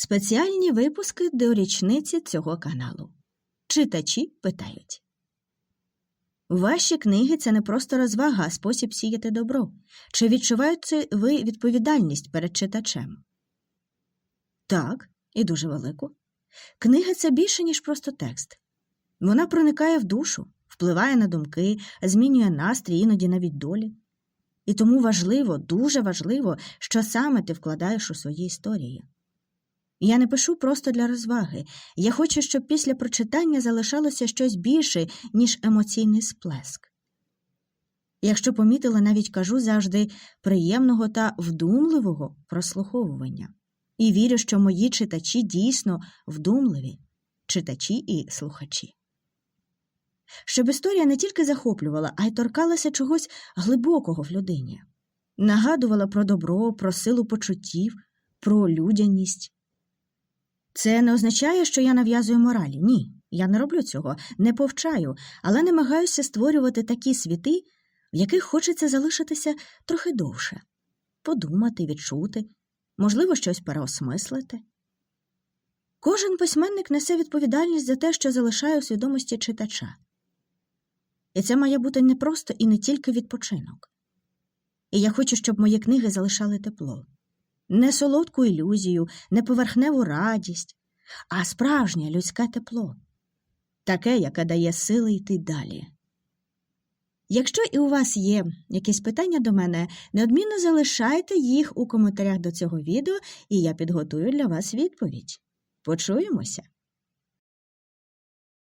Спеціальні випуски до річниці цього каналу. Читачі питають. Ваші книги це не просто розвага, а спосіб сіяти добро. Чи відчуваєте ви відповідальність перед читачем? Так, і дуже велику. Книга це більше, ніж просто текст. Вона проникає в душу, впливає на думки, змінює настрій, іноді навіть долі. І тому важливо, дуже важливо, що саме ти вкладаєш у свої історії. Я не пишу просто для розваги. Я хочу, щоб після прочитання залишалося щось більше, ніж емоційний сплеск. Якщо помітила, навіть кажу завжди приємного та вдумливого прослуховування. І вірю, що мої читачі дійсно вдумливі, читачі і слухачі. Щоб історія не тільки захоплювала, а й торкалася чогось глибокого в людині, нагадувала про добро, про силу почуттів, про людяність. Це не означає, що я нав'язую моралі. Ні, я не роблю цього, не повчаю, але намагаюся створювати такі світи, в яких хочеться залишитися трохи довше, подумати, відчути, можливо, щось переосмислити. Кожен письменник несе відповідальність за те, що залишає у свідомості читача. І це має бути не просто і не тільки відпочинок. І я хочу, щоб мої книги залишали тепло не солодку ілюзію, не поверхневу радість, а справжнє людське тепло, таке, яке дає сили йти далі. Якщо і у вас є якісь питання до мене, неодмінно залишайте їх у коментарях до цього відео, і я підготую для вас відповідь. Почуємося!